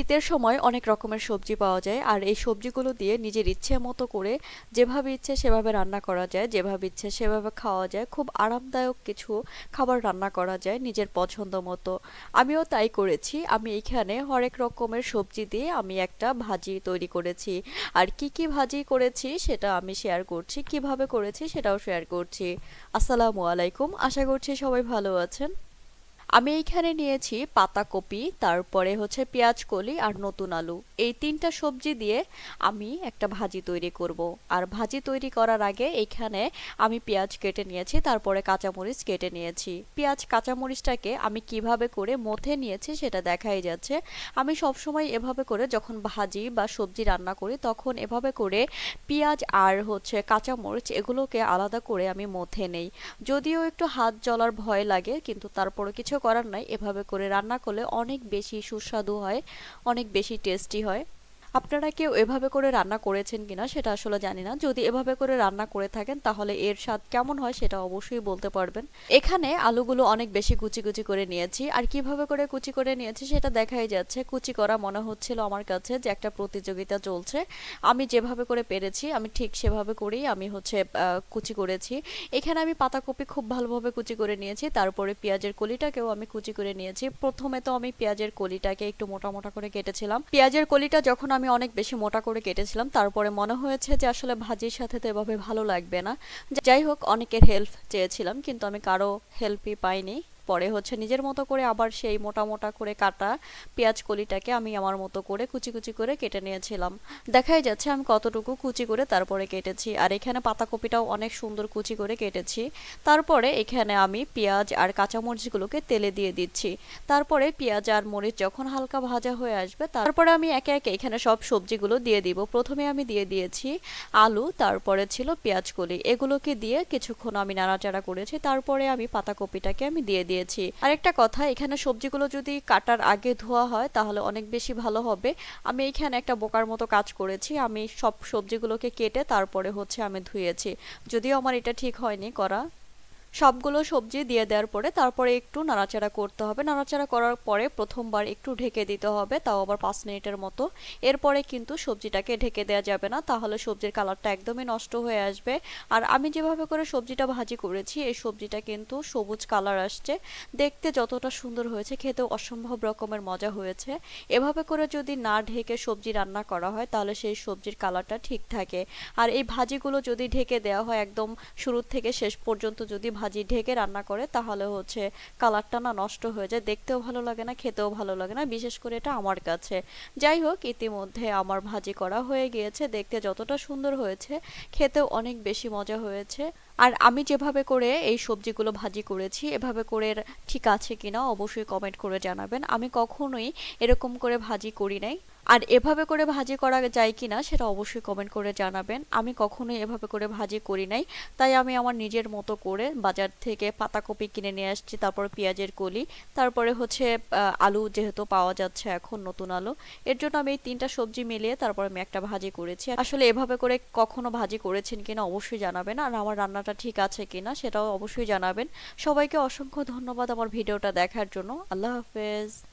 শীতের সময় অনেক রকমের সবজি পাওয়া যায়, আর এই সবজিগুলো দিয়ে নিজের ইচ্ছে মতো করে যেভাবে ইচ্ছে সেভাবে রান্না করা যায়, যেভাবে ইচ্ছে সেভাবে খাওয়া যায়, খুব আরামদায়ক কিছু খাবার রান্না করা যায় নিজের পছন্দ মতো। আমিও তাই করেছি। আমি এখানে হরেক রকমের সবজি দিয়ে আমি একটা ভাজি তৈরি করেছি। আর কি কি ভাজি করেছি সেটা আমি শেয়ার করছি, কীভাবে করেছি সেটাও শেয়ার করছি। আসসালামু আলাইকুম। আশা করছি সবাই ভালো আছেন। আমি এইখানে নিয়েছি পাতাকপি তারপরে হচ্ছে পেঁয়াজ কলি আর নতুন আলু। এই তিনটা সবজি দিয়ে আমি একটা ভাজি তৈরি করব। আর ভাজি তৈরি করার আগে এইখানে আমি পেঁয়াজ কেটে নিয়েছি, তারপরে কাঁচামরিচ কেটে নিয়েছি। পেঁয়াজ, কাঁচামরিচটাকে আমি কীভাবে করে মথে নিয়েছি সেটা দেখাই যাচ্ছে। আমি সবসময় এভাবে করে যখন ভাজি বা সবজি রান্না করি, তখন এভাবে করে পেঁয়াজ আর হচ্ছে কাঁচামরিচ এগুলোকে আলাদা করে আমি মথে নেই। যদিও একটু হাত জ্বলার ভয় লাগে, কিন্তু তারপরে কিছু করার নাই এভাবে করে রান্না করলে অনেক বেশি সুস্বাদু হয় অনেক বেশি টেস্টি হয়। আপনারা কেউ এভাবে করে রান্না করেছেন কিনা সেটা আসলে জানি না। যদি এভাবে করে রান্না করে থাকেন, তাহলে এর স্বাদ কেমন হয় সেটা অবশ্যই বলতে পারবেন। এখানে আলুগুলো অনেক বেশি কুচি কুচি করে নিয়েছি। আর কীভাবে করে কুচি করে নিয়েছি সেটা দেখাই যাচ্ছে। কুচি করা মনে হচ্ছিল আমার কাছে যে একটা প্রতিযোগিতা চলছে। আমি যেভাবে করে পেরেছি, আমি ঠিক সেভাবে করেই আমি হচ্ছে কুচি করেছি। এখানে আমি পাতাকপি খুব ভালোভাবে কুচি করে নিয়েছি। তারপরে পেঁয়াজের কলিটাকেও আমি কুচি করে নিয়েছি। প্রথমে তো আমি পেঁয়াজের কলিটাকে একটু মোটা মোটা করে কেটেছিলাম। পেঁয়াজের কলিটা যখন আমি অনেক বেশি মোটা করে কেটেছিলাম। তারপরে মনে হয়েছে যে আসলে ভাজির সাথে তো এভাবে ভালো লাগবে না। যাই হোক, অনেকের হেল্প চেয়েছিলাম, কিন্তু আমি কারও হেল্পই পাইনি। পরে হচ্ছে নিজের মতো করে আবার সেই মোটা মোটা করে কাটা পেঁয়াজ কলিটাকে আমি আমার মতো করে কুচি কুচি করে কেটে নিয়েছিলাম। দেখাই যাচ্ছে আমি কতটুকু কুচি করে তারপরে কেটেছি। আর এখানে পাতাকপিটাও অনেক সুন্দর কুচি করে কেটেছি। তারপরে এখানে আমি পেঁয়াজ আর কাঁচামরিচগুলোকে তেলে দিয়ে দিচ্ছি। তারপরে পেঁয়াজ আর মরিচ যখন হালকা ভাজা হয়ে আসবে, তারপরে আমি একে একে এখানে সব সবজিগুলো দিয়ে দিব। প্রথমে আমি দিয়ে দিয়েছি আলু, তারপরে ছিল পেঁয়াজ কলি। এগুলোকে দিয়ে কিছুক্ষণ আমি নাড়াচাড়া করেছি। তারপরে আমি পাতাকপিটাকে আমি দিয়ে দিয়ে দিয়েছি। আরেকটা কথা, এখানে সবজিগুলো যদি কাটার আগে ধোয়া হয়, তাহলে অনেক বেশি ভালো হবে। আমি এখানে একটা বোকার মতো কাজ করেছি। আমি সব সবজিগুলোকে কেটে তারপরে হচ্ছে আমি ধুয়েছি। যদিও আমার এটা ঠিক হয়নি করা। সবগুলো সবজি দিয়ে দেওয়ার পরে তারপরে একটু নাড়াচাড়া করতে হবে। নাড়াচাড়া করার পরে প্রথমবার একটু ঢেকে দিতে হবে, তাও আবার পাঁচ মিনিটের মতো। এরপরে কিন্তু সবজিটাকে ঢেকে দেওয়া যাবে না, তাহলে সবজির কালারটা একদমই নষ্ট হয়ে আসবে। আর আমি যেভাবে করে সবজিটা ভাজি করেছি, এই সবজিটা কিন্তু সবুজ কালার আসছে। দেখতে যতটা সুন্দর হয়েছে, খেতেও অসম্ভব রকমের মজা হয়েছে। এভাবে করে যদি না ঢেকে সবজি রান্না করা হয়, তাহলে সেই সবজির কালারটা ঠিক থাকে। আর এই ভাজিগুলো যদি ঢেকে দেওয়া হয়, একদম শুরুর থেকে শেষ পর্যন্ত যদি ভাজি ঢেকে রান্না করে, তাহলে হচ্ছে কালারটা না নষ্ট হয়ে যায়। দেখতেও ভালো লাগে না, খেতেও ভালো লাগে না, বিশেষ করে এটা আমার কাছে। যাই হোক, ইতিমধ্যে আমার ভাজি করা হয়ে গিয়েছে। দেখতে যতটা সুন্দর হয়েছে, খেতেও অনেক বেশি মজা হয়েছে। আর আমি যেভাবে করে এই সবজিগুলো ভাজি করেছি, এভাবে করে ঠিক আছে কিনা অবশ্যই কমেন্ট করে জানাবেন। আমি কখনোই এরকম করে ভাজি করি নাই। আর এভাবে করে ভাজি করা যায় কি না সেটা অবশ্যই কমেন্ট করে জানাবেন। আমি কখনোই এভাবে করে ভাজি করি নাই। তাই আমি আমার নিজের মতো করে বাজার থেকে পাতাকপি কিনে নিয়ে আসছি, তারপর পেঁয়াজের কলি, তারপরে হচ্ছে আলু যেহেতু পাওয়া যাচ্ছে এখন নতুন আলু। এর জন্য আমি এই তিনটা সবজি মিলিয়ে তারপর আমি একটা ভাজি করেছি। আসলে এভাবে করে কখনো ভাজি করেছেন কিনা অবশ্যই জানাবেন। আর আমার রান্নাটা ঠিক আছে কিনা সেটাও অবশ্যই জানাবেন। সবাইকে অসংখ্য ধন্যবাদ আমার ভিডিওটা দেখার জন্য। আল্লাহ হাফেজ।